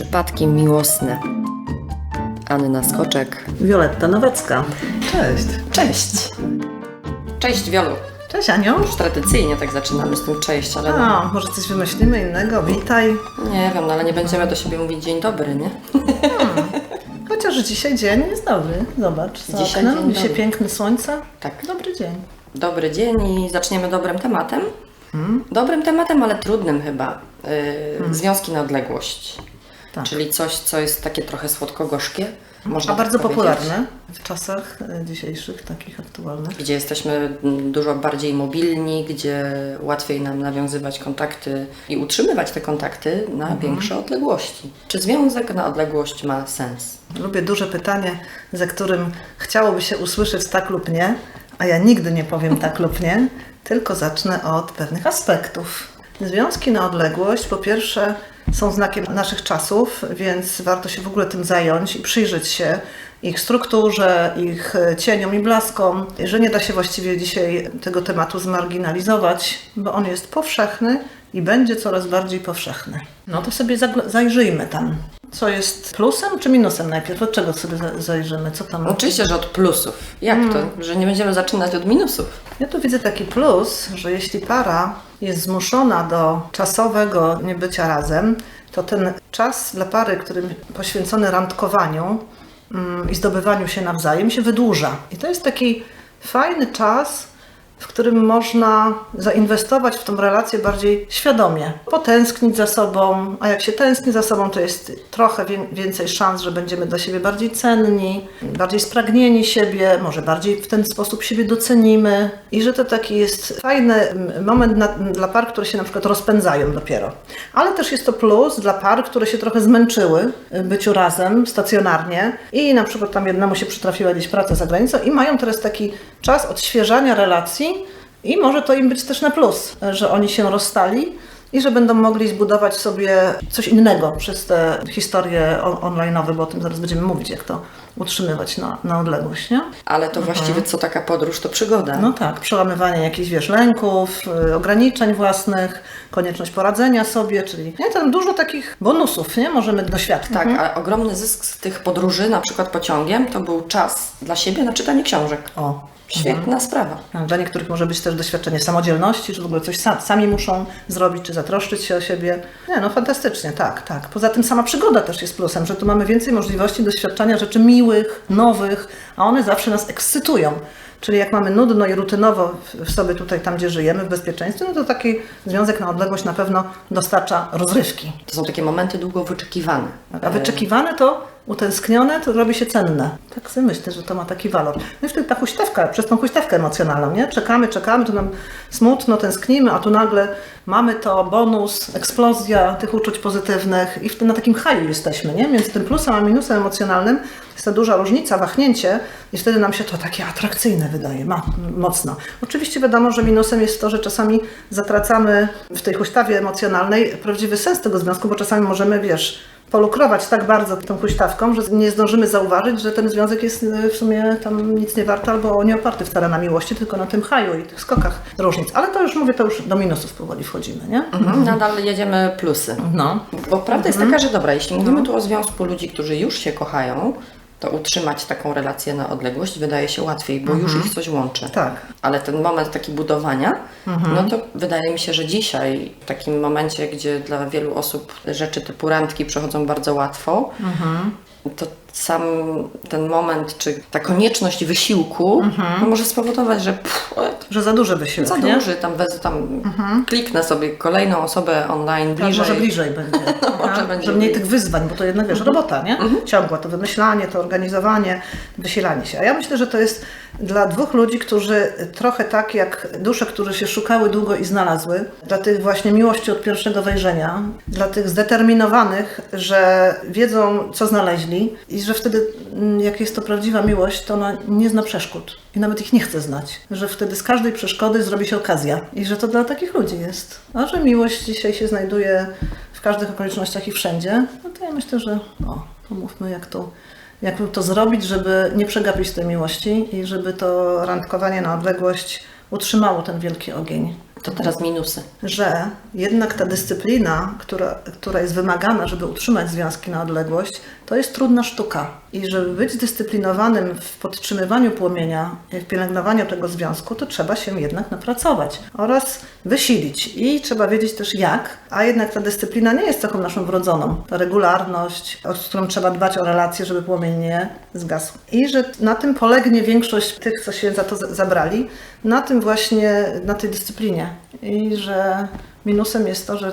Przypadki miłosne. Anna Skoczek. Wioletta Nowacka. Cześć. Cześć! Cześć Wiolu. Cześć Aniu. Już tradycyjnie tak zaczynamy z tym cześć, ale A, może coś wymyślimy innego? Witaj. nie wiem, no ale nie będziemy do siebie mówić dzień dobry, nie? Chociaż dzisiaj dzień jest dobry. Zobacz, za Dzisiaj oknem. dzień Dzisiaj piękne słońce. Tak. Dobry dzień. Dobry dzień i zaczniemy dobrym tematem. Dobrym tematem, ale trudnym chyba. Yy, Związki na odległość. Tak. Czyli coś, co jest takie trochę słodko-gorzkie. Można A tak bardzo powiedzieć. popularne w czasach e, dzisiejszych, takich aktualnych. Gdzie jesteśmy dużo bardziej mobilni, gdzie łatwiej nam nawiązywać kontakty i utrzymywać te kontakty na Mhm. większe odległości. Czy związek na odległość ma sens? Lubię duże pytanie, za którym chciałoby się usłyszeć tak lub nie, a ja nigdy nie powiem tak lub nie, tylko zacznę od pewnych aspektów. Związki na odległość, po pierwsze, są znakiem naszych czasów, więc warto się w ogóle tym zająć i przyjrzeć się ich strukturze, ich cieniom i blaskom, że nie da się właściwie dzisiaj tego tematu zmarginalizować, bo on jest powszechny i będzie coraz bardziej powszechny. No to sobie zajrzyjmy tam. Co jest plusem czy minusem najpierw? Od czego sobie za- zajrzymy? Co tam? Oczywiście, że od plusów. Jak Mm. to? Że nie będziemy zaczynać od minusów? Ja tu widzę taki plus, że jeśli para jest zmuszona do czasowego niebycia razem, to ten czas dla pary, którym poświęcony randkowaniu mm, i zdobywaniu się nawzajem, się wydłuża. I to jest taki fajny czas, w którym można zainwestować w tą relację bardziej świadomie, potęsknić za sobą, a jak się tęskni za sobą, to jest trochę wię- więcej szans, że będziemy dla siebie bardziej cenni, bardziej spragnieni siebie, może bardziej w ten sposób siebie docenimy i że to taki jest fajny moment na, dla par, które się na przykład rozpędzają dopiero. Ale też jest to plus dla par, które się trochę zmęczyły y, byciu razem stacjonarnie i na przykład tam jednemu się przytrafiła gdzieś praca za granicą i mają teraz taki czas odświeżania relacji i może to im być też na plus, że oni się rozstali i że będą mogli zbudować sobie coś innego przez te historie on- online'owe, bo o tym zaraz będziemy mówić, jak to utrzymywać na, na odległość, nie? Ale to właściwie co taka podróż, to przygoda. No tak, przełamywanie jakichś, wiesz, lęków, y, ograniczeń własnych, konieczność poradzenia sobie, czyli nie, tam dużo takich bonusów, nie? Możemy doświadczyć. Tak, a ogromny zysk z tych podróży, na przykład pociągiem, to był czas dla siebie na czytanie książek. O, Świetna sprawa. Tak, Dla niektórych może być też doświadczenie samodzielności, czy w ogóle coś sa- sami muszą zrobić, czy zatroszczyć się o siebie. Nie, no fantastycznie, tak, tak. Poza tym sama przygoda też jest plusem, że tu mamy więcej możliwości doświadczania rzeczy miłych, nowych, a one zawsze nas ekscytują. Czyli jak mamy nudno i rutynowo w- w sobie tutaj, tam gdzie żyjemy, w bezpieczeństwie, no to taki związek na odległość na pewno dostarcza rozrywki. To są takie momenty długo wyczekiwane. A wyczekiwane to, utęsknione, to robi się cenne. Tak sobie myślę, że to ma taki walor. No i wtedy ta huśtawka, przez tą huśtawkę emocjonalną, nie? Czekamy, czekamy, tu nam smutno, tęsknimy, a tu nagle mamy to bonus, eksplozja tych uczuć pozytywnych i na takim haju jesteśmy, nie? Między tym plusem a minusem emocjonalnym jest ta duża różnica, wahnięcie i wtedy nam się to takie atrakcyjne wydaje, ma, mocno. Oczywiście wiadomo, że minusem jest to, że czasami zatracamy w tej huśtawie emocjonalnej prawdziwy sens tego związku, bo czasami możemy, wiesz, polukrować tak bardzo tą huśtawką, że nie zdążymy zauważyć, że ten związek jest y, w sumie tam nic nie warty albo nie oparty wcale na miłości, tylko na tym haju i tych skokach różnic. Ale to już mówię, to już do minusów powoli wchodzimy, nie? Mhm, nadal jedziemy plusy. No. Bo prawda jest taka, że dobra, jeśli mówimy tu o związku ludzi, którzy już się kochają, to utrzymać taką relację na odległość wydaje się łatwiej, bo już ich coś łączy. Tak. Ale ten moment taki budowania, no to wydaje mi się, że dzisiaj, w takim momencie, gdzie dla wielu osób rzeczy typu randki przechodzą bardzo łatwo, to sam ten moment, czy ta konieczność wysiłku no może spowodować, że pff, Że za duży wysiłek, za nie? duży, tam, wez, tam kliknę sobie kolejną osobę online Tak, bliżej. może bliżej będzie. może Aha, będzie że mniej bliżej. tych wyzwań, bo to jednak wiesz, robota, nie? Ciągła, to wymyślanie, to organizowanie, wysilanie się. A ja myślę, że to jest dla dwóch ludzi, którzy trochę tak jak dusze, które się szukały długo i znalazły, dla tych właśnie miłości od pierwszego wejrzenia, dla tych zdeterminowanych, że wiedzą, co znaleźli i że wtedy, mm, jak jest to prawdziwa miłość, to ona nie zna przeszkód i nawet ich nie chce znać. Że wtedy z każdej przeszkody zrobi się okazja i że to dla takich ludzi jest. A że miłość dzisiaj się znajduje w każdych okolicznościach i wszędzie, no to ja myślę, że o, pomówmy jak to, jak to zrobić, żeby nie przegapić tej miłości i żeby to randkowanie na odległość utrzymało ten wielki ogień. To teraz minusy. że jednak ta dyscyplina, która, która jest wymagana, żeby utrzymać związki na odległość, to jest trudna sztuka. I żeby być zdyscyplinowanym w podtrzymywaniu płomienia, w pielęgnowaniu tego związku, to trzeba się jednak napracować oraz wysilić. I trzeba wiedzieć też jak, a jednak ta dyscyplina nie jest cechą naszą wrodzoną. Ta regularność, o którą trzeba dbać o relacje, żeby płomień nie zgasł. I że na tym polegnie większość tych, co się za to za- zabrali, na tym właśnie, na tej dyscyplinie. I że minusem jest to, że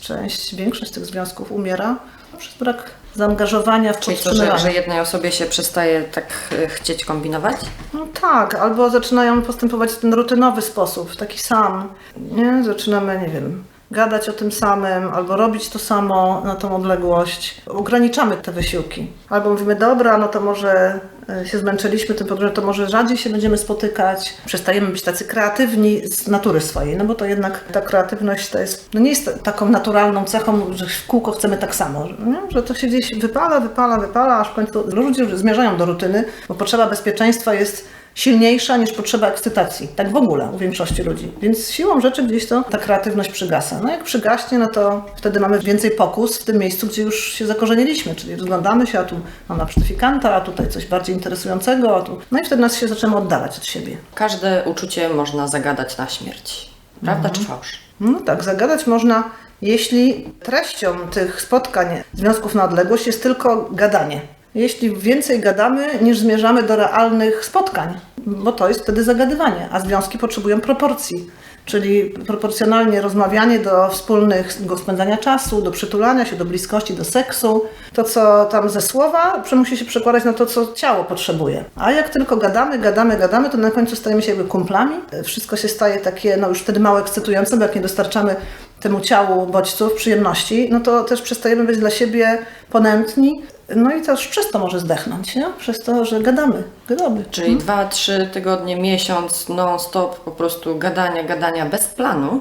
część, większość tych związków umiera przez brak zaangażowania w Czyli to, że, że jednej osobie się przestaje tak e, chcieć kombinować? No tak, albo zaczynają postępować w ten rutynowy sposób, taki sam. Nie? Zaczynamy, nie wiem, gadać o tym samym, albo robić to samo na tą odległość. Ograniczamy te wysiłki. Albo mówimy, dobra, no to może się zmęczyliśmy tym programem, to może rzadziej się będziemy spotykać. Przestajemy być tacy kreatywni z natury swojej, no bo to jednak ta kreatywność to jest, no nie jest taką naturalną cechą, że w kółko chcemy tak samo, nie? że to się gdzieś wypala, wypala, wypala, aż w końcu ludzie zmierzają do rutyny, bo potrzeba bezpieczeństwa jest silniejsza niż potrzeba ekscytacji. Tak w ogóle u większości ludzi. Więc siłą rzeczy gdzieś to ta kreatywność przygasa. No jak przygaśnie, no to wtedy mamy więcej pokus w tym miejscu, gdzie już się zakorzeniliśmy, czyli rozglądamy się, a tu mam na przykład a tutaj coś bardziej interesującego, a tu... No i wtedy nas się zaczynamy oddalać od siebie. Każde uczucie można zagadać na śmierć. Prawda czy fałsz? No tak, zagadać można, jeśli treścią tych spotkań, związków na odległość jest tylko gadanie. Jeśli więcej gadamy, niż zmierzamy do realnych spotkań, bo to jest wtedy zagadywanie, a związki potrzebują proporcji, czyli proporcjonalnie rozmawianie do wspólnego spędzania czasu, do przytulania się, do bliskości, do seksu. To, co tam ze słowa, musi się przekładać na to, co ciało potrzebuje. A jak tylko gadamy, gadamy, gadamy, to na końcu stajemy się jakby kumplami. Wszystko się staje takie, no już wtedy mało ekscytujące, bo jak nie dostarczamy temu ciału bodźców, przyjemności, no to też przestajemy być dla siebie ponętni. No i też przez to może zdechnąć, nie? Przez to, że gadamy, gadamy. Czyli dwa, trzy tygodnie, miesiąc non-stop po prostu gadania, gadania bez planu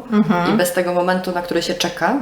i bez tego momentu, na który się czeka,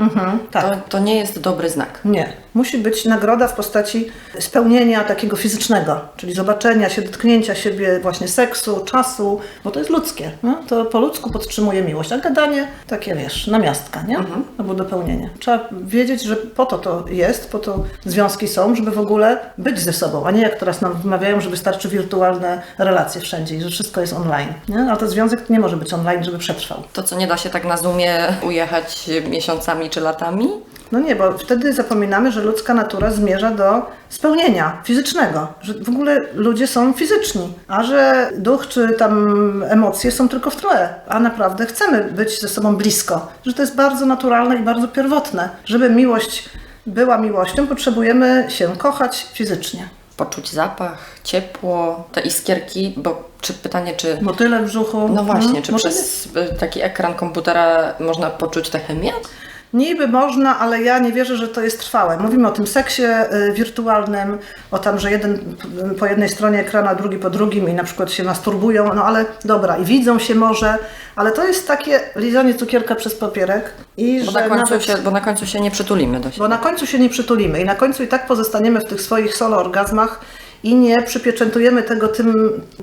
tak. to, to nie jest dobry znak. Nie. Musi być nagroda w postaci spełnienia takiego fizycznego, czyli zobaczenia się, dotknięcia siebie, właśnie seksu, czasu, bo to jest ludzkie. No? To po ludzku podtrzymuje miłość, a gadanie takie, wiesz, namiastka, nie? Albo dopełnienie. Trzeba wiedzieć, że po to to jest, po to związki są, żeby w ogóle być ze sobą, a nie jak teraz nam wmawiają, że wystarczy wirtualne relacje wszędzie i że wszystko jest online. Nie? Ale ten związek nie może być online, żeby przetrwał. To, co nie da się tak na Zoomie ujechać miesiącami czy latami, No nie, bo wtedy zapominamy, że ludzka natura zmierza do spełnienia fizycznego, że w ogóle ludzie są fizyczni, a że duch czy tam emocje są tylko w tle, a naprawdę chcemy być ze sobą blisko, że to jest bardzo naturalne i bardzo pierwotne. Żeby miłość była miłością, potrzebujemy się kochać fizycznie. poczuć zapach, ciepło, te iskierki, bo czy pytanie, czy... Motyle w brzuchu. No właśnie, czy motyle- przez y, taki ekran komputera można poczuć tę chemię? Niby można, ale ja nie wierzę, że to jest trwałe. Mówimy o tym seksie y, wirtualnym, o tam, że jeden po jednej stronie ekranu, a drugi po drugim i na przykład się masturbują, no ale dobra, i widzą się może, ale to jest takie lizanie cukierka przez papierek i Bo że na, końcu nawet... się, bo na końcu się nie przytulimy do siebie. Bo na końcu się nie przytulimy i na końcu i tak pozostaniemy w tych swoich solo orgazmach i nie przypieczętujemy tego tym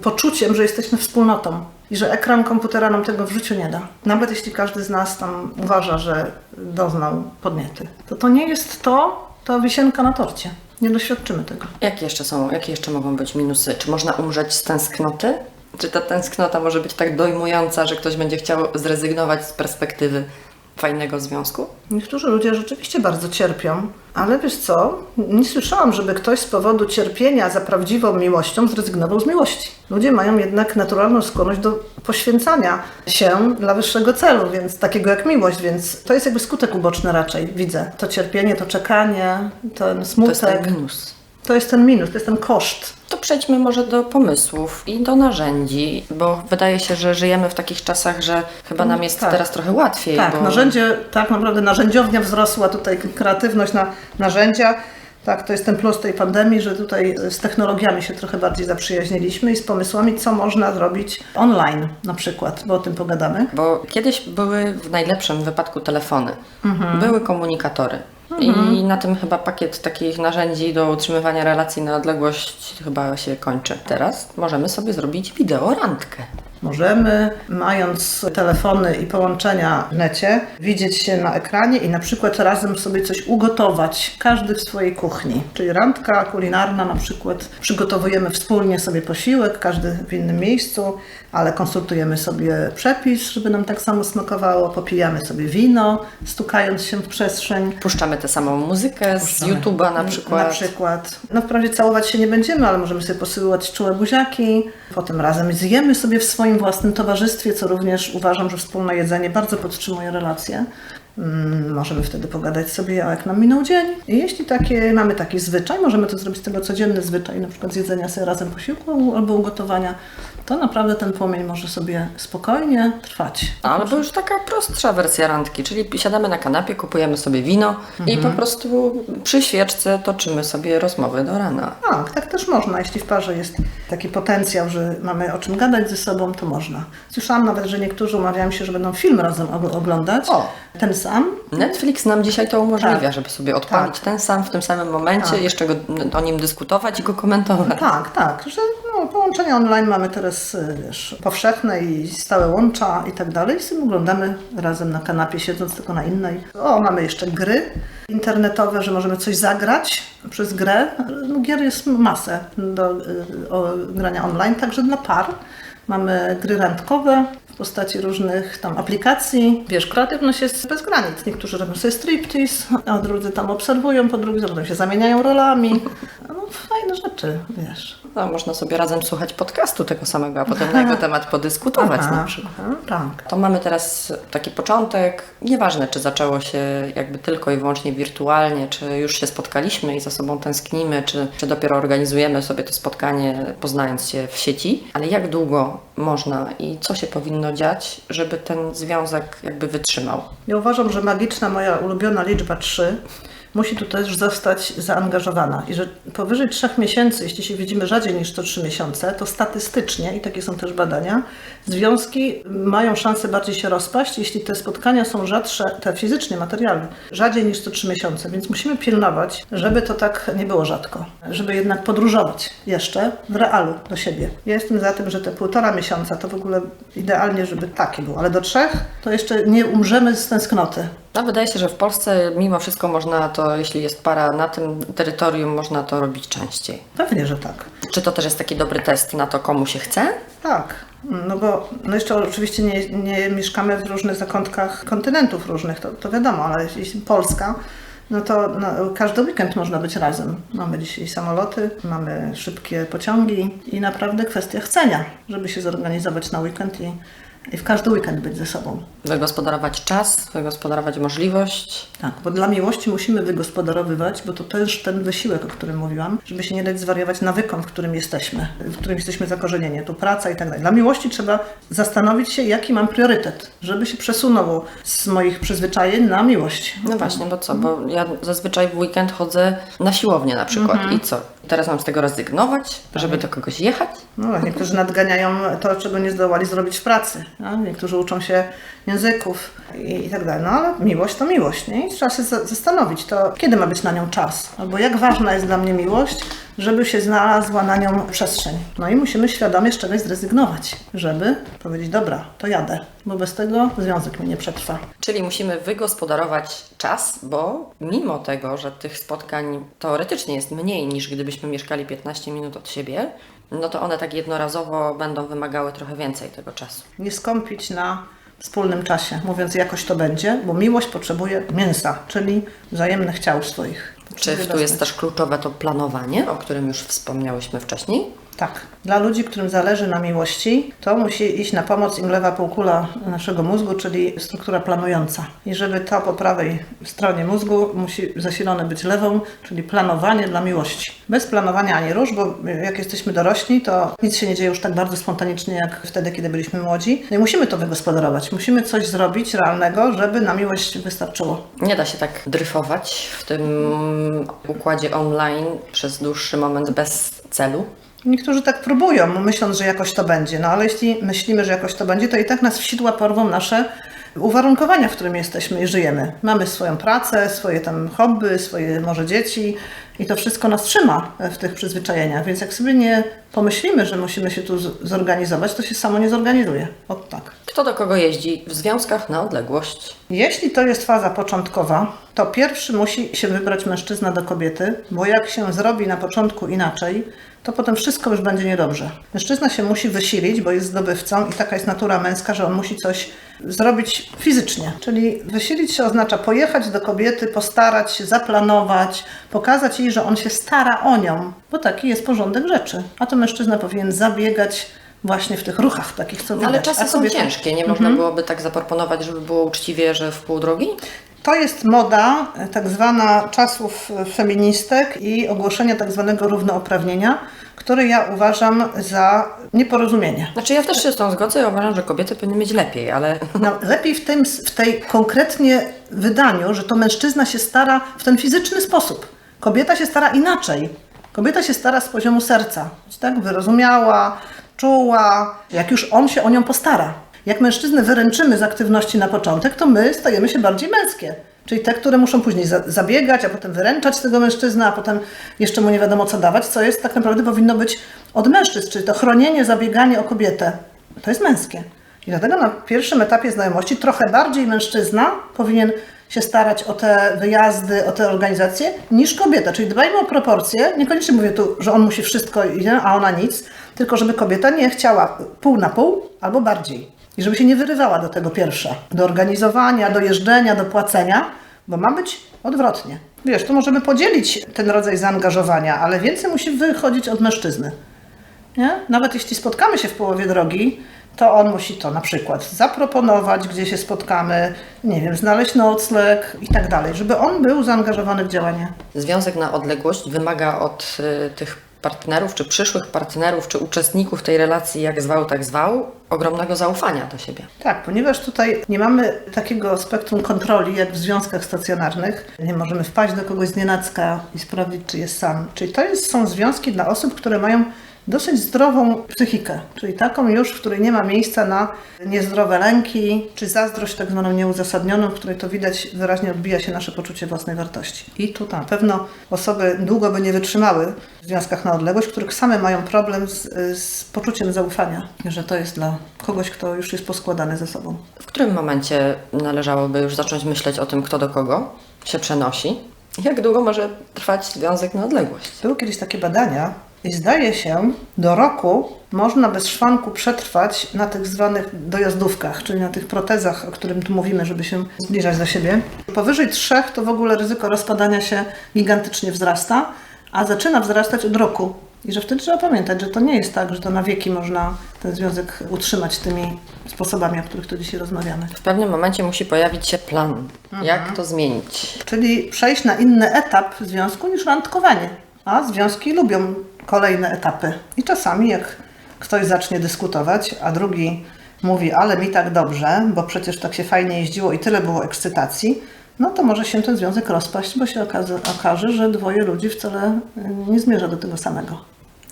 poczuciem, że jesteśmy wspólnotą i że ekran komputera nam tego w życiu nie da. Nawet jeśli każdy z nas tam uważa, że doznał podniety. To to nie jest to, ta wisienka na torcie. Nie doświadczymy tego. Jakie jeszcze są, jakie jeszcze mogą być minusy? Czy można umrzeć z tęsknoty? Czy ta tęsknota może być tak dojmująca, że ktoś będzie chciał zrezygnować z perspektywy fajnego związku? Niektórzy ludzie rzeczywiście bardzo cierpią, ale wiesz co? Nie słyszałam, żeby ktoś z powodu cierpienia za prawdziwą miłością zrezygnował z miłości. Ludzie mają jednak naturalną skłonność do poświęcania się dla wyższego celu, więc takiego jak miłość, więc to jest jakby skutek uboczny raczej, widzę. To cierpienie, to czekanie, ten To smutek. jest ten minus. to jest ten minus, to jest ten koszt. To przejdźmy może do pomysłów i do narzędzi, bo wydaje się, że żyjemy w takich czasach, że chyba nam jest tak. teraz trochę łatwiej. Tak, bo... narzędzie, tak naprawdę narzędziownia wzrosła, tutaj kreatywność na narzędzia. Tak, to jest ten plus tej pandemii, że tutaj z technologiami się trochę bardziej zaprzyjaźniliśmy i z pomysłami, co można zrobić online na przykład, bo o tym pogadamy. Bo kiedyś były w najlepszym wypadku telefony, Mhm. były komunikatory. I na tym chyba pakiet takich narzędzi do utrzymywania relacji na odległość chyba się kończy. Teraz możemy sobie zrobić wideorandkę. Możemy, mając telefony i połączenia w necie, widzieć się na ekranie i na przykład razem sobie coś ugotować, każdy w swojej kuchni. Czyli randka kulinarna na przykład, przygotowujemy wspólnie sobie posiłek, każdy w innym miejscu, ale konsultujemy sobie przepis, żeby nam tak samo smakowało, popijamy sobie wino, stukając się w przestrzeń. Puszczamy tę samą muzykę z Puszczamy. YouTube'a na przykład. Na przykład. No wprawdzie całować się nie będziemy, ale możemy sobie posyłać czułe buziaki. Potem razem zjemy sobie w swoim własnym towarzystwie, co również uważam, że wspólne jedzenie bardzo podtrzymuje relacje. Mm, Możemy wtedy pogadać sobie, a jak nam minął dzień. I jeśli takie, mamy taki zwyczaj, możemy to zrobić z tego codzienny zwyczaj, na przykład z jedzenia sobie razem posiłku albo ugotowania, to naprawdę ten płomień może sobie spokojnie trwać. Albo już taka prostsza wersja randki, czyli siadamy na kanapie, kupujemy sobie wino i po prostu przy świeczce toczymy sobie rozmowy do rana. Tak, tak też można. Jeśli w parze jest taki potencjał, że mamy o czym gadać ze sobą, to można. Słyszałam nawet, że niektórzy umawiają się, że będą film razem og- oglądać. O. Ten sam. Netflix nam dzisiaj to umożliwia, Tak. żeby sobie odpalić Tak. ten sam w tym samym momencie, Tak. jeszcze go, o nim dyskutować i go komentować. Tak, tak, że no, połączenia online mamy teraz y, wiesz, powszechne i stałe łącza i tak dalej. I sobie oglądamy razem na kanapie, siedząc tylko na innej. O, mamy jeszcze gry internetowe, że możemy coś zagrać przez grę. No, gier jest masę do y, grania online, także dla par. Mamy gry randkowe w postaci różnych tam aplikacji. Wiesz, kreatywność jest bez granic. Niektórzy robią sobie striptease, a drudzy tam obserwują, po drudzy potem się zamieniają rolami. No fajne rzeczy, wiesz. No, można sobie razem słuchać podcastu tego samego, a potem na jego temat podyskutować Aha, na przykład. tak. To mamy teraz taki początek. Nieważne, czy zaczęło się jakby tylko i wyłącznie wirtualnie, czy już się spotkaliśmy i za sobą tęsknimy, czy, czy dopiero organizujemy sobie to spotkanie, poznając się w sieci. Ale jak długo można i co się powinno dziać, żeby ten związek jakby wytrzymał? Ja uważam, że magiczna moja ulubiona liczba 3 musi tu też zostać zaangażowana i że powyżej 3 miesięcy, jeśli się widzimy rzadziej niż to 3 miesiące, to statystycznie, i takie są też badania, związki mają szansę bardziej się rozpaść, jeśli te spotkania są rzadsze, te fizycznie, materialne, rzadziej niż to 3 miesiące, więc musimy pilnować, żeby to tak nie było rzadko, żeby jednak podróżować jeszcze w realu do siebie. Ja jestem za tym, że te półtora miesiąca to w ogóle idealnie, żeby takie było, ale do trzech to jeszcze nie umrzemy z tęsknoty. No, wydaje się, że w Polsce mimo wszystko można to, jeśli jest para na tym terytorium, można to robić częściej. Pewnie, że tak. Czy to też jest taki dobry test na to, komu się chce? Tak, no bo no jeszcze oczywiście nie, nie mieszkamy w różnych zakątkach kontynentów różnych, to, to wiadomo, ale jeśli Polska, no to no, każdy weekend można być razem. Mamy dzisiaj samoloty, mamy szybkie pociągi i naprawdę kwestia chcenia, żeby się zorganizować na weekend i, i w każdy weekend być ze sobą. Wygospodarować czas, wygospodarować możliwość. Tak, bo dla miłości musimy wygospodarowywać, bo to też ten wysiłek, o którym mówiłam, żeby się nie dać zwariować nawykom, w którym jesteśmy, w którym jesteśmy zakorzenieni, tu praca i tak dalej. Dla miłości trzeba zastanowić się, jaki mam priorytet, żeby się przesunęło z moich przyzwyczajeń na miłość. No właśnie, bo co, bo ja zazwyczaj w weekend chodzę na siłownię na przykład i co? Teraz mam z tego rezygnować, żeby do kogoś jechać? No, tak, niektórzy nadganiają to, czego nie zdołali zrobić w pracy. No? Niektórzy uczą się języków i, i tak dalej. No ale miłość to miłość, nie? I trzeba się za- zastanowić, to kiedy ma być na nią czas? Albo jak ważna jest dla mnie miłość, żeby się znalazła na nią przestrzeń. No i musimy świadomie z czegoś zrezygnować, żeby powiedzieć, dobra, to jadę, bo bez tego związek mi nie przetrwa. Czyli musimy wygospodarować czas, bo mimo tego, że tych spotkań teoretycznie jest mniej niż gdybyśmy mieszkali 15 minut od siebie, no to one tak jednorazowo będą wymagały trochę więcej tego czasu. Nie skąpić na wspólnym czasie, mówiąc jakoś to będzie, bo miłość potrzebuje mięsa, czyli wzajemnych ciał swoich. Czy tu jest też kluczowe to planowanie, o którym już wspomniałyśmy wcześniej? Tak. Dla ludzi, którym zależy na miłości, to musi iść na pomoc im lewa półkula naszego mózgu, czyli struktura planująca. I żeby to po prawej stronie mózgu musi zasilone być lewą, czyli planowanie dla miłości. Bez planowania ani róż, bo jak jesteśmy dorośli, to nic się nie dzieje już tak bardzo spontanicznie, jak wtedy, kiedy byliśmy młodzi. No i musimy to wygospodarować. Musimy coś zrobić realnego, żeby na miłość wystarczyło. Nie da się tak dryfować w tym układzie online przez dłuższy moment bez celu. Niektórzy tak próbują, myśląc, że jakoś to będzie, no ale jeśli myślimy, że jakoś to będzie, to i tak nas w sidła porwą nasze uwarunkowania, w którym jesteśmy i żyjemy. Mamy swoją pracę, swoje tam hobby, swoje może dzieci, I to wszystko nas trzyma w tych przyzwyczajeniach, więc jak sobie nie pomyślimy, że musimy się tu zorganizować, to się samo nie zorganizuje. O tak. Kto do kogo jeździ w związkach na odległość? Jeśli to jest faza początkowa, to pierwszy musi się wybrać mężczyzna do kobiety, bo jak się zrobi na początku inaczej, to potem wszystko już będzie niedobrze. Mężczyzna się musi wysilić, bo jest zdobywcą i taka jest natura męska, że on musi coś zrobić fizycznie. Czyli wysilić się oznacza pojechać do kobiety, postarać się, zaplanować, pokazać jej, że on się stara o nią, bo taki jest porządek rzeczy. A to mężczyzna powinien zabiegać właśnie w tych ruchach takich, co widać. Ale czasy są ciężkie. Nie można byłoby tak zaproponować, żeby było uczciwie, że w pół drogi? To jest moda e, tak zwana czasów e, feministek i ogłoszenia tak zwanego równouprawnienia, które ja uważam za nieporozumienie. Znaczy ja też się z tą zgodzę i uważam, że kobiety powinny mieć lepiej, ale No, lepiej w, tym, w tej konkretnie wydaniu, że to mężczyzna się stara w ten fizyczny sposób. Kobieta się stara inaczej. Kobieta się stara z poziomu serca. Tak? Wyrozumiała, czuła, jak już on się o nią postara. Jak mężczyznę wyręczymy z aktywności na początek, to my stajemy się bardziej męskie. Czyli te, które muszą później za- zabiegać, a potem wyręczać tego mężczyznę, a potem jeszcze mu nie wiadomo co dawać, co jest tak naprawdę powinno być od mężczyzn. Czyli to chronienie, zabieganie o kobietę, to jest męskie. I dlatego na pierwszym etapie znajomości trochę bardziej mężczyzna powinien się starać o te wyjazdy, o te organizacje, niż kobieta. Czyli dbajmy o proporcje. Niekoniecznie mówię tu, że on musi wszystko, a ona nic, tylko żeby kobieta nie chciała pół na pół albo bardziej. I żeby się nie wyrywała do tego pierwsza. Do organizowania, do jeżdżenia, do płacenia, bo ma być odwrotnie. Wiesz, tu możemy podzielić ten rodzaj zaangażowania, ale więcej musi wychodzić od mężczyzny. Nie? Nawet jeśli spotkamy się w połowie drogi, to on musi to na przykład zaproponować, gdzie się spotkamy, nie wiem, znaleźć nocleg i tak dalej, żeby on był zaangażowany w działanie. związek na odległość wymaga od y, tych partnerów, czy przyszłych partnerów, czy uczestników tej relacji, jak zwał, tak zwał, ogromnego zaufania do siebie. Tak, ponieważ tutaj nie mamy takiego spektrum kontroli jak w związkach stacjonarnych. Nie możemy wpaść do kogoś z nienacka i sprawdzić, czy jest sam. Czyli to jest, są związki dla osób, które mają dosyć zdrową psychikę, czyli taką już, w której nie ma miejsca na niezdrowe lęki, czy zazdrość tak zwaną nieuzasadnioną, w której to widać wyraźnie odbija się nasze poczucie własnej wartości. I tu na pewno osoby długo by nie wytrzymały w związkach na odległość, których same mają problem z, z poczuciem zaufania, że to jest dla kogoś, kto już jest poskładany ze sobą. W którym momencie należałoby już zacząć myśleć o tym, kto do kogo się przenosi? Jak długo może trwać związek na odległość? Były kiedyś takie badania i zdaje się, do roku można bez szwanku przetrwać na tych zwanych dojazdówkach, czyli na tych protezach, o którym tu mówimy, żeby się zbliżać do siebie. Powyżej trzech to w ogóle ryzyko rozpadania się gigantycznie wzrasta, a zaczyna wzrastać od roku. I że wtedy trzeba pamiętać, że to nie jest tak, że to na wieki można ten związek utrzymać tymi sposobami, o których tu dzisiaj rozmawiamy. W pewnym momencie musi pojawić się plan. Jak to zmienić? Czyli przejść na inny etap związku niż randkowanie. A związki lubią kolejne etapy. I czasami jak ktoś zacznie dyskutować, a drugi mówi, ale mi tak dobrze, bo przecież tak się fajnie jeździło i tyle było ekscytacji, no to może się ten związek rozpaść, bo się okaże, okaże że dwoje ludzi wcale y, nie zmierza do tego samego.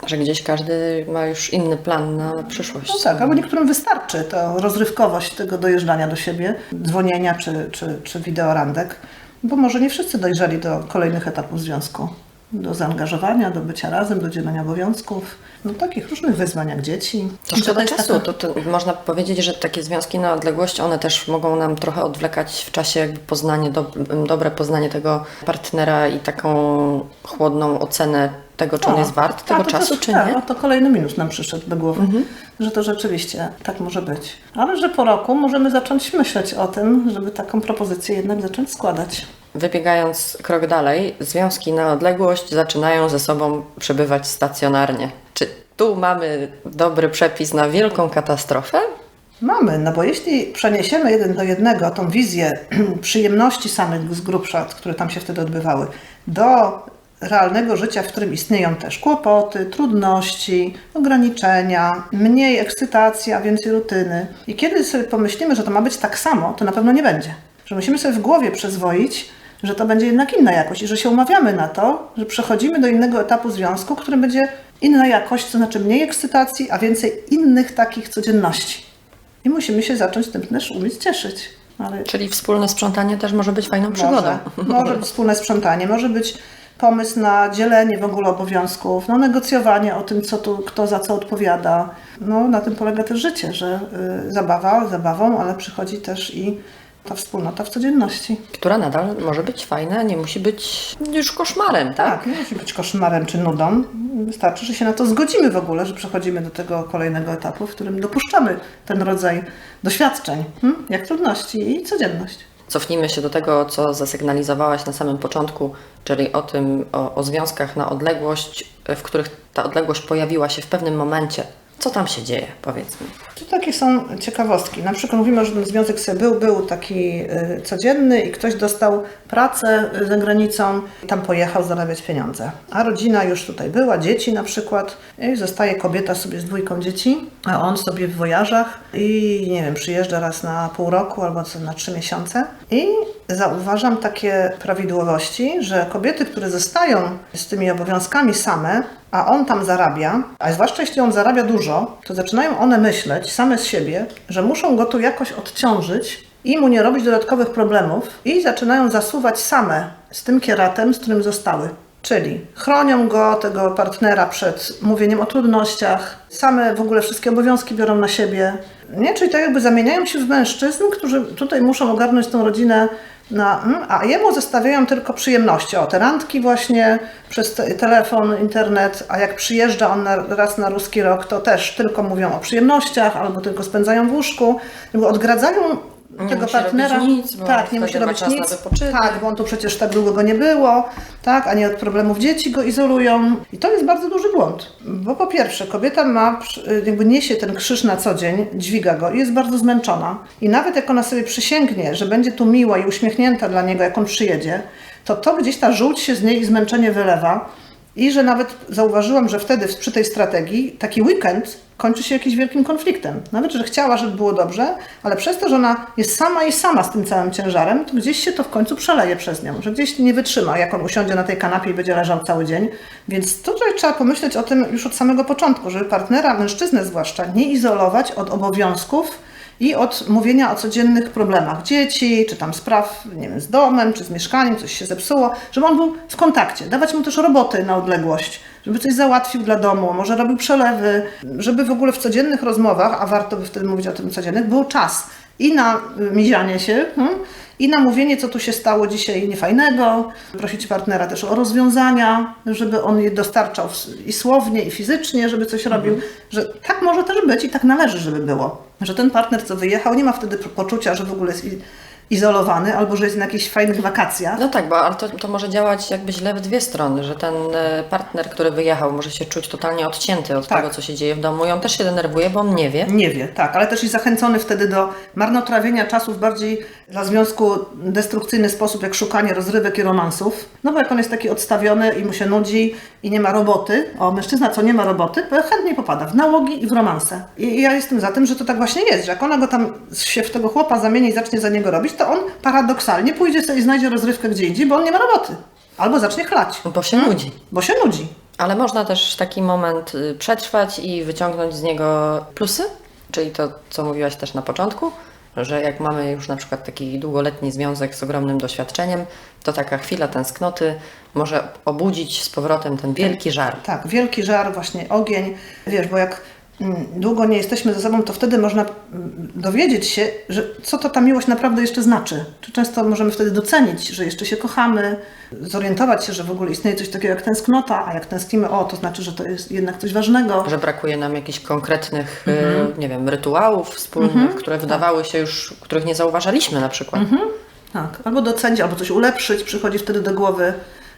Że gdzieś każdy ma już inny plan na przyszłość. No tak, albo niektórym wystarczy ta rozrywkowość tego dojeżdżania do siebie, dzwonienia czy, czy, czy wideorandek, bo może nie wszyscy dojrzeli do kolejnych etapów związku. Do zaangażowania, do bycia razem, do dzielenia obowiązków, no takich różnych wyzwań jak dzieci. To szkoda czasu. To, to można powiedzieć, że takie związki na odległość, one też mogą nam trochę odwlekać w czasie jakby poznanie, do, dobre poznanie tego partnera i taką chłodną ocenę tego, czy on jest wart tego czasu, to, czy tak, nie. a to kolejny minus nam przyszedł do głowy, że to rzeczywiście tak może być. Ale że po roku możemy zacząć myśleć o tym, żeby taką propozycję jednak zacząć składać. Wybiegając krok dalej, związki na odległość zaczynają ze sobą przebywać stacjonarnie. Czy tu mamy dobry przepis na wielką katastrofę? Mamy, no bo jeśli przeniesiemy jeden do jednego tą wizję przyjemności samych z grubsza, które tam się wtedy odbywały, do realnego życia, w którym istnieją też kłopoty, trudności, ograniczenia, mniej ekscytacji, a więcej rutyny. I kiedy sobie pomyślimy, że to ma być tak samo, to na pewno nie będzie. Że musimy sobie w głowie przezwoić, że to będzie jednak inna jakość i że się umawiamy na to, że przechodzimy do innego etapu związku, który będzie inna jakość, to znaczy mniej ekscytacji, a więcej innych takich codzienności. I musimy się zacząć tym też umieć cieszyć. Ale Czyli wspólne sprzątanie też może być fajną przygodą. może, może być wspólne sprzątanie, może być pomysł na dzielenie w ogóle obowiązków, no negocjowanie o tym, co tu, kto za co odpowiada. No na tym polega też życie, że y, zabawa zabawą, ale przychodzi też i ta wspólnota w codzienności. Która nadal może być fajna, nie musi być już koszmarem, tak? Tak, nie musi być koszmarem czy nudą. Wystarczy, że się na to zgodzimy w ogóle, że przechodzimy do tego kolejnego etapu, w którym dopuszczamy ten rodzaj doświadczeń, hmm? jak trudności i codzienność. Cofnijmy się do tego, co zasygnalizowałaś na samym początku, czyli o tym, o, o związkach na odległość, w których ta odległość pojawiła się w pewnym momencie. Co tam się dzieje, powiedz mi? Tu takie są ciekawostki. Na przykład mówimy, że ten związek sobie był, był taki y, codzienny i ktoś dostał pracę y, za granicą tam pojechał zarabiać pieniądze. A rodzina już tutaj była, dzieci na przykład. I zostaje kobieta sobie z dwójką dzieci, a on sobie w wojażach i nie wiem, przyjeżdża raz na pół roku albo na trzy miesiące. I zauważam takie prawidłowości, że kobiety, które zostają z tymi obowiązkami same, a on tam zarabia, a zwłaszcza jeśli on zarabia dużo, to zaczynają one myśleć same z siebie, że muszą go tu jakoś odciążyć i mu nie robić dodatkowych problemów i zaczynają zasuwać same z tym kieratem, z którym zostały. Czyli chronią go, tego partnera, przed mówieniem o trudnościach, same w ogóle wszystkie obowiązki biorą na siebie. Nie? Czyli tak jakby zamieniają się w mężczyzn, którzy tutaj muszą ogarnąć tą rodzinę na, a jemu zostawiają tylko przyjemności. O, te randki właśnie przez te, telefon, internet, a jak przyjeżdża on na, raz na ruski rok, to też tylko mówią o przyjemnościach albo tylko spędzają w łóżku. Odgradzają Nie tego musi partnera. robić nic, bo tak, nie musi ma robić czas na nic. wypoczynek. Tak, bo on tu przecież tak długo go nie było, tak, a nie od problemów dzieci go izolują. I to jest bardzo duży błąd. Bo po pierwsze, kobieta ma, przy- jakby niesie ten krzyż na co dzień, dźwiga go i jest bardzo zmęczona. I nawet jak ona sobie przysięgnie, że będzie tu miła i uśmiechnięta dla niego, jak on przyjedzie, to to gdzieś ta żółć się z niej i zmęczenie wylewa. I że nawet zauważyłam, że wtedy przy tej strategii taki weekend kończy się jakimś wielkim konfliktem. Nawet, że chciała, żeby było dobrze, ale przez to, że ona jest sama i sama z tym całym ciężarem, to gdzieś się to w końcu przeleje przez nią, że gdzieś nie wytrzyma, jak on usiądzie na tej kanapie i będzie leżał cały dzień. Więc tutaj trzeba pomyśleć o tym już od samego początku, żeby partnera, mężczyznę zwłaszcza, nie izolować od obowiązków i od mówienia o codziennych problemach dzieci, czy tam spraw, nie wiem, z domem, czy z mieszkaniem, coś się zepsuło, żeby on był w kontakcie, dawać mu też roboty na odległość, żeby coś załatwił dla domu, może robił przelewy, żeby w ogóle w codziennych rozmowach, a warto by wtedy mówić o tym codziennych, był czas i na mizianie się, hmm, i na mówienie, co tu się stało dzisiaj niefajnego, prosić partnera też o rozwiązania, żeby on je dostarczał i słownie, i fizycznie, żeby coś robił, że tak może też być i tak należy, żeby było. Że ten partner, co wyjechał, nie ma wtedy po- poczucia, że w ogóle jest izolowany albo że jest na jakichś fajnych wakacjach. No tak, bo ale to, to może działać jakby źle w dwie strony, że ten e, partner, który wyjechał, może się czuć totalnie odcięty od Tak. tego, co się dzieje w domu i on też się denerwuje, bo on nie wie. Nie wie, tak, ale też jest zachęcony wtedy do marnotrawienia czasu w bardziej dla związku destrukcyjny sposób, jak szukanie rozrywek i romansów. No bo jak on jest taki odstawiony i mu się nudzi i nie ma roboty, o mężczyzna, co nie ma roboty, to chętnie popada w nałogi i w romanse. I i ja jestem za tym, że to tak właśnie jest, że jak ona go tam się w tego chłopa zamieni i zacznie za niego robić, to on paradoksalnie pójdzie sobie i znajdzie rozrywkę gdzie indziej, bo on nie ma roboty. Albo zacznie chlać, Bo się nudzi. bo się nudzi. Ale można też taki moment y, przetrwać i wyciągnąć z niego plusy, czyli to, co mówiłaś też na początku, że jak mamy już na przykład taki długoletni związek z ogromnym doświadczeniem, to taka chwila tęsknoty może obudzić z powrotem ten wielki żar. Tak, wielki żar, właśnie ogień. Wiesz, bo jak długo nie jesteśmy ze sobą, to wtedy można mm, dowiedzieć się, że co to ta miłość naprawdę jeszcze znaczy. Czy często możemy wtedy docenić, że jeszcze się kochamy, zorientować się, że w ogóle istnieje coś takiego jak tęsknota, a jak tęsknimy, o, to znaczy, że to jest jednak coś ważnego. Że brakuje nam jakichś konkretnych, y, nie wiem, rytuałów wspólnych, które wydawały się już, których nie zauważaliśmy na przykład. Tak, albo docenić, albo coś ulepszyć, przychodzi wtedy do głowy,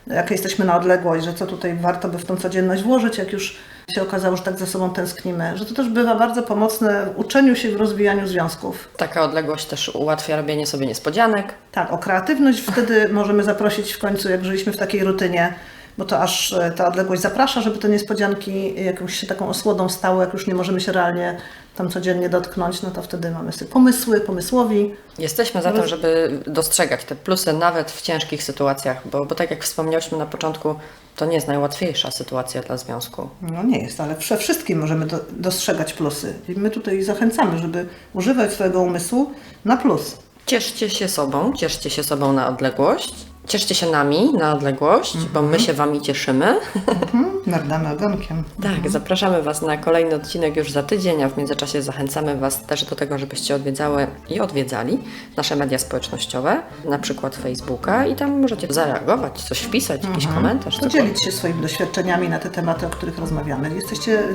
jak jesteśmy na odległość, że co tutaj warto by w tą codzienność włożyć, jak już się okazało, że tak ze sobą tęsknimy. Że to też bywa bardzo pomocne w uczeniu się w rozwijaniu związków. Taka odległość też ułatwia robienie sobie niespodzianek. Tak, o kreatywność wtedy możemy zaprosić w końcu, jak żyliśmy w takiej rutynie, bo to aż e, ta odległość zaprasza, żeby te niespodzianki jakąś się taką osłodą stały, jak już nie możemy się realnie tam codziennie dotknąć, no to wtedy mamy sobie pomysły, pomysłowi. Jesteśmy za tym, żeby dostrzegać te plusy nawet w ciężkich sytuacjach, bo, bo tak jak wspomniałyśmy na początku, to nie jest najłatwiejsza sytuacja dla związku. No nie jest, ale we wszystkim możemy do, dostrzegać plusy. I my tutaj zachęcamy, żeby używać swojego umysłu na plus. Cieszcie się sobą, cieszcie się sobą na odległość Cieszcie się nami na odległość, bo my się Wami cieszymy. Mhm, merdamy ogonkiem. Tak, zapraszamy Was na kolejny odcinek już za tydzień, a w międzyczasie zachęcamy Was też do tego, żebyście odwiedzały i odwiedzali nasze media społecznościowe, na przykład Facebooka i tam możecie zareagować, coś wpisać, jakiś komentarz. cokolwiek. Podzielić się swoimi doświadczeniami na te tematy, o których rozmawiamy. Jesteście y,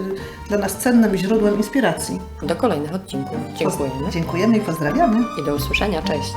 dla nas cennym źródłem inspiracji. Do kolejnych odcinków. Dziękujemy Dziękujemy i pozdrawiamy. i do usłyszenia. Cześć.